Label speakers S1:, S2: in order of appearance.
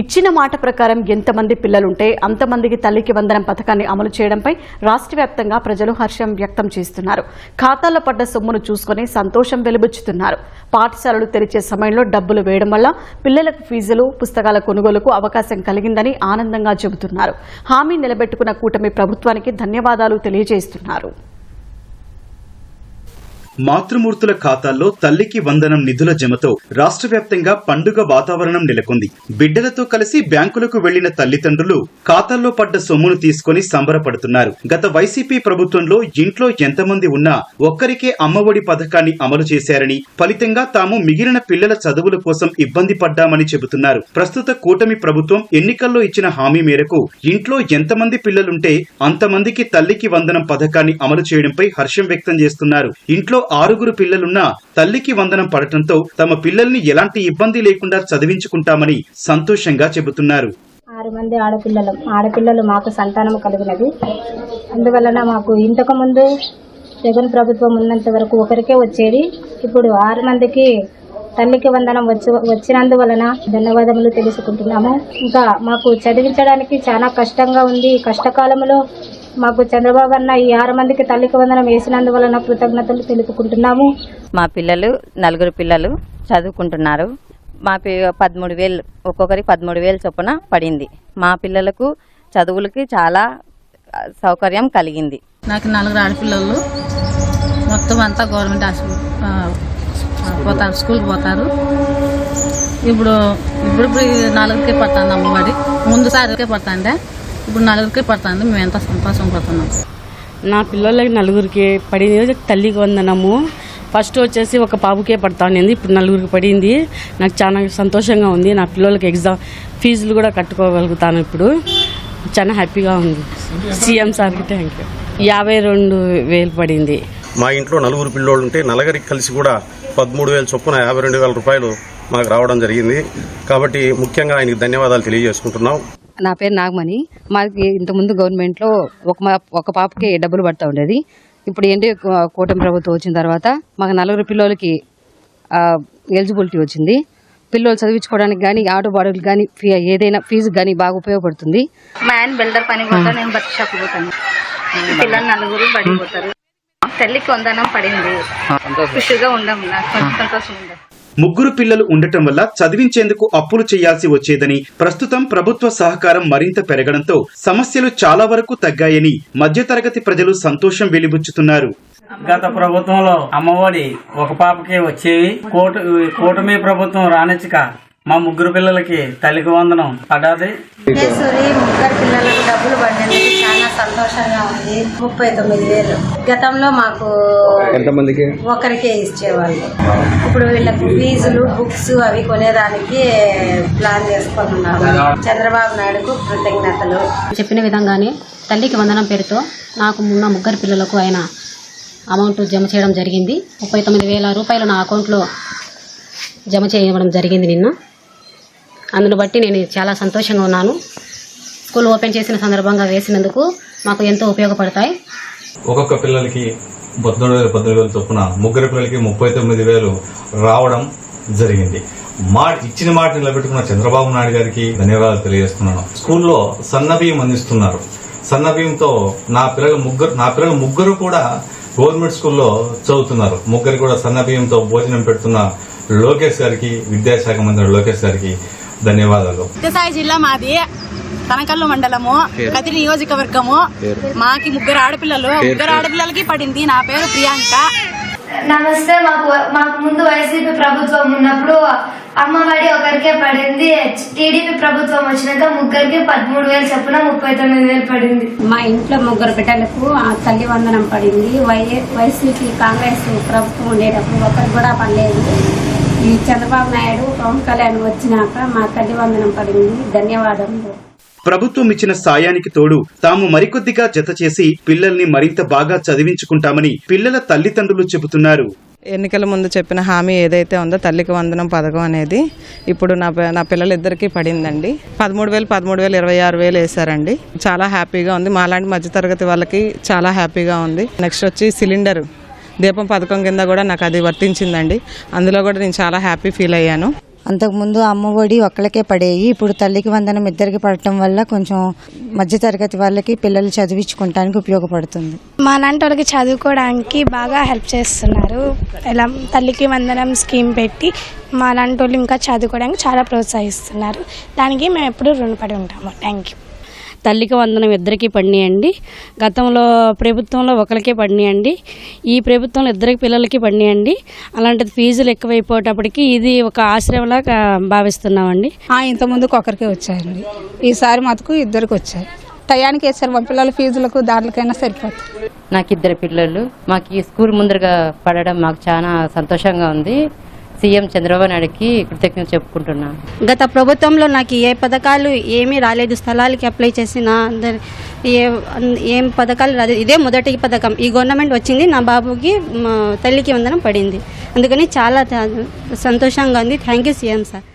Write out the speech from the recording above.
S1: ఇచ్చిన మాట ప్రకారం ఎంతమంది పిల్లలుంటే అంతమందికి తల్లికి వందనం పథకాన్ని అమలు చేయడంపై రాష్ట్ర వ్యాప్తంగా ప్రజలు హర్షం వ్యక్తం చేస్తున్నారు. ఖాతాలో పడ్డ సొమ్మును చూసుకుని సంతోషం వెలుబుచ్చుతున్నారు. పాఠశాలలు తెరిచే సమయంలో డబ్బులు వేయడం వల్ల పిల్లలకు ఫీజులు పుస్తకాల కొనుగోలుకు అవకాశం కలిగిందని ఆనందంగా చెబుతున్నారు. హామీ నిలబెట్టుకున్న కూటమి ప్రభుత్వానికి ధన్యవాదాలు తెలియజేస్తున్నారు.
S2: మాతృమూర్తుల ఖాతాల్లో తల్లికి వందనం నిధుల జమతో రాష్ట్ర వ్యాప్తంగా పండుగ వాతావరణం నెలకొంది. బిడ్డలతో కలిసి బ్యాంకులకు వెళ్ళిన తల్లిదండ్రులు ఖాతాల్లో పడ్డ సొమ్మును తీసుకుని సంబరపడుతున్నారు. గత వైసీపీ ప్రభుత్వంలో ఇంట్లో ఎంతమంది ఉన్నా ఒక్కరికే అమ్మఒడి పథకాన్ని అమలు చేశారని ఫలితంగా తాము మిగిలిన పిల్లల చదువుల కోసం ఇబ్బంది పడ్డామని చెబుతున్నారు. ప్రస్తుత కూటమి ప్రభుత్వం ఎన్నికల్లో ఇచ్చిన హామీ మేరకు ఇంట్లో ఎంతమంది పిల్లలుంటే అంతమందికి తల్లికి వందనం పథకాన్ని అమలు చేయడంపై హర్షం వ్యక్తం చేస్తున్నారు. ఇంట్లో ఆరుగురు పిల్లలున్నా తల్లికి వందనం పడటంతో తమ పిల్లల్ని ఎలాంటి ఇబ్బంది లేకుండా చదివించుకుంటామని సంతోషంగా చెబుతున్నారు.
S3: ఆరు మంది ఆడపిల్లలు. ఆడపిల్లలు మాకు సంతానం కలిగినది. అందువలన మాకు ఇంతకు ముందు జగన్ ప్రభుత్వం ఉన్నంత వరకు ఒకరికే వచ్చేది. ఇప్పుడు ఆరు మందికి తల్లికి వందనం వచ్చి వచ్చినందువలన ధన్యవాదములు తెలుసుకుంటున్నాము. ఇంకా మాకు చదివించడానికి చాలా కష్టంగా ఉంది. కష్టకాలంలో మాకు చంద్రబాబు అన్న ఈ ఆరు మందికి తల్లికి వందనం వేసినందువలన కృతజ్ఞతలు తెలుపుకుంటున్నాము.
S4: మా పిల్లలు నలుగురు పిల్లలు చదువుకుంటున్నారు. మా పి పదమూడు వేలు ఒక్కొక్కరికి పదమూడు వేలు చొప్పున పడింది. మా పిల్లలకు చదువులకి చాలా సౌకర్యం కలిగింది.
S5: నాకు నలుగురు ఆడపిల్లలు. మొత్తం అంతా గవర్నమెంట్ పోతారు స్కూల్కి పోతారు. ఇప్పుడు ఇప్పుడు నలుగురికే పడుతుంది అమ్మఒడి ముందు సారికే పడుతుండే ఇప్పుడు నలుగురికే పడుతుంది మేము ఎంత సంతోషం పడుతున్నాం
S6: నా పిల్లలకి నలుగురికి పడింది. తల్లికి వందనము. ఫస్ట్ వచ్చేసి ఒక పాపకే పడతా ఉండింది ఇప్పుడు నలుగురికి పడింది. నాకు చాలా సంతోషంగా ఉంది. నా పిల్లలకి ఎగ్జామ్ ఫీజులు కూడా కట్టుకోగలుగుతాను ఇప్పుడు. చాలా హ్యాపీగా ఉంది. సీఎం సార్కి థ్యాంక్ యూ యాభై రెండు వేలు పడింది.
S7: మా ఇంట్లో నలుగురు పిల్లోళ్ళు ఉంటే నలుగురికి కలిసి కూడా పదమూడు వేల చొప్పున యాభై రెండు వేల రూపాయలు మాకు రావడం జరిగింది. కాబట్టి ముఖ్యంగా ఆయనకి ధన్యవాదాలు తెలియజేసుకుంటున్నాం.
S8: నా పేరు నాగమణి. మాకు ఇంతకుముందు గవర్నమెంట్లో ఒక మా- ఒక పాపకి డబ్బులు పడతా ఉండేది. ఇప్పుడు ఏంటి కూటమి ప్రభుత్వం వచ్చిన తర్వాత మాకు నలుగురు పిల్లలకి ఎలిజిబిలిటీ వచ్చింది. పిల్లలు చదివించుకోవడానికి కానీ ఆటో బాడుగులు కానీ ఫీ ఏదైనా ఫీజు కానీ బాగా ఉపయోగపడుతుంది.
S3: మా ఆయన బిల్డర్ పని పోతా నేను బస్ షాప్ పోతాను. పిల్లలు నలుగురు పడిపోతారు. తల్లికి వందనం పడింది. ఖుషిగా ఉండం నాకు సంతోషం ఉంది
S2: ముగ్గురు పిల్లలు ఉండటం వల్ల చదివించేందుకు అప్పులు చేయాల్సి వచ్చేదని ప్రస్తుతం ప్రభుత్వ సహకారం మరింత పెరగడంతో సమస్యలు చాలా వరకు తగ్గాయని మధ్యతరగతి ప్రజలు సంతోషం వెలిబుచ్చుతున్నారు.
S9: గత ప్రభుత్వంలో అమ్మఒడి ఒక పాపకే వచ్చేవి. కోట కూటమి ప్రభుత్వం రానిచ్చక మా ముగ్గురు పిల్లలకి తల్లికి వందనం పడాది
S3: విఘ్నేశ్వరి ముగ్గురు పిల్లలకు డబ్బులు చాలా సంతోషంగా ఉంది. ముప్పై తొమ్మిది వేలు. గతంలో మాకు
S10: ఎంతమందికి?
S3: ఒకరికే ఇచ్చేవాళ్ళు. ఇప్పుడు వీళ్ళకి ఫీజులు బుక్స్ అవి కొనేదానికి ప్లాన్ చేసుకున్నాము చంద్రబాబు నాయుడుకు కృతజ్ఞతలు.
S11: చెప్పిన విధంగానే తల్లికి వందనం పేరుతో నాకు ఉన్న ముగ్గురు పిల్లలకు ఆయన అమౌంట్ జమ చేయడం జరిగింది. ముప్పై తొమ్మిది వేల రూపాయలు నా అకౌంట్లో జమ చేయడం జరిగింది నిన్న. అందును బట్టి నేను చాలా సంతోషంగా ఉన్నాను. స్కూల్ ఓపెన్ చేసిన సందర్భంగా వేసినందుకు మాకు ఎంతో ఉపయోగపడతాయి.
S12: ఒక్కొక్క పిల్లలకి పద్నాలుగు వేలు పద్నాలుగు వేలు చొప్పున ముగ్గురు పిల్లలకి ముప్పై తొమ్మిది వేలు రావడం జరిగింది. మా ఇచ్చిన మాట నిలబెట్టుకున్న చంద్రబాబు నాయుడు గారికి ధన్యవాదాలు తెలియజేస్తున్నాను. స్కూల్లో సన్న బియ్యం అందిస్తున్నారు. సన్న బియ్యంతో నా పిల్లలు ముగ్గురు నా పిల్లలు ముగ్గురు కూడా గవర్నమెంట్ స్కూల్లో చదువుతున్నారు. ముగ్గురు కూడా సన్న బియ్యంతో భోజనం పెడుతున్న లోకేష్ గారికి విద్యాశాఖ మంత్రి లోకేష్ గారికి ధన్యవాదాలు.
S5: జిల్లా మాది. కనకల్లు మండలము కదిరి నియోజకవర్గము. మాకి ముగ్గురు ఆడపిల్లలు ముగ్గురు ఆడపిల్లలకి పడింది. నా పేరు ప్రియాంక.
S13: నమస్తే మాకు మాకు ముందు వైసీపీ ప్రభుత్వం ఉన్నప్పుడు అమ్మఒడి ఒకరికే పడింది. టీడీపీ ప్రభుత్వం వచ్చినాక ముగ్గురికి పదమూడు వేలు చొప్పున ముప్పై తొమ్మిది వేలు పడింది.
S11: మా ఇంట్లో ముగ్గురు బిడ్డలకు ఆ తల్లి వందనం పడింది. వై వైసీపీ కాంగ్రెస్ ప్రభుత్వం ఉండేటప్పుడు ఒకరికి కూడా పడలేదు. ఈ చంద్రబాబు నాయుడు పవన్ కళ్యాణ్ వచ్చినాక మా తల్లి వందనం పడింది. ధన్యవాదములు.
S2: ప్రభుత్వం ఇచ్చిన సాయానికి తోడు తాము మరికొద్దిగా జత చేసి పిల్లల్ని మరింత బాగా చదివించుకుంటామని పిల్లల తల్లిదండ్రులు చెబుతున్నారు.
S14: ఎన్నికల ముందు చెప్పిన హామీ ఏదైతే ఉందో తల్లికి వందనం పథకం అనేది ఇప్పుడు నా నా పిల్లలిద్దరికీ పడిందండి. పదమూడు వేలు పదమూడు వేలు ఇరవై ఆరు వేలు వేశారండి. చాలా హ్యాపీగా ఉంది. మాలాంటి మధ్యతరగతి వాళ్ళకి చాలా హ్యాపీగా ఉంది. నెక్స్ట్ వచ్చి సిలిండర్. దీపం పథకం కింద కూడా నాకు అది వర్తించిందండి. అందులో కూడా నేను చాలా హ్యాపీ ఫీల్ అయ్యాను.
S10: అంతకుముందు అమ్మఒడి ఒక్కళ్ళకే పడేవి ఇప్పుడు తల్లికి వందనం ఇద్దరికి పడటం వల్ల కొంచెం మధ్యతరగతి వాళ్ళకి పిల్లలు చదివించుకోవటానికి ఉపయోగపడుతుంది.
S15: మా లాంటి వాళ్ళకి చదువుకోవడానికి బాగా హెల్ప్ చేస్తున్నారు. ఇలా తల్లికి వందనం స్కీమ్ పెట్టి మా లాంటి వాళ్ళు ఇంకా చదువుకోవడానికి చాలా ప్రోత్సహిస్తున్నారు. దానికి మేము ఎప్పుడూ రుణపడి ఉంటాము. థ్యాంక్ యూ
S16: తల్లికి వందనం ఇద్దరికి పడినాయండి. గతంలో ప్రభుత్వంలో ఒకరికే పడినాయండి. ఈ ప్రభుత్వంలో ఇద్దరికి పిల్లలకి పడినాయండి. అలాంటిది ఫీజులు ఎక్కువైపోయేటప్పటికి ఇది ఒక ఆశ్రయంలాగా భావిస్తున్నామండి.
S15: ఇంత ముందుకు ఒకరికే వచ్చాయండి. ఈసారి మటుకు ఇద్దరికి వచ్చాయి. టయానికి వేస్తారు మా పిల్లల ఫీజులకు దాంట్లకైనా సరిపోతుంది
S17: నాకు ఇద్దరు పిల్లలు. మాకు ఈ స్కూల్ ముందరగా పడడం మాకు చాలా సంతోషంగా ఉంది. సీఎం చంద్రబాబు నాయుడుకి కృతజ్ఞత చెప్పుకుంటున్నాను
S13: గత ప్రభుత్వంలో నాకు ఏ పథకాలు ఏమీ రాలేదు స్థలాలకి అప్లై చేసిన అందరి ఏ ఏం పథకాలు రాదు ఇదే మొదటి పథకం. ఈ గవర్నమెంట్ వచ్చింది నా బాబుకి తల్లికి వందనం పడింది. అందుకని చాలా సంతోషంగా ఉంది. Thank you CM sir.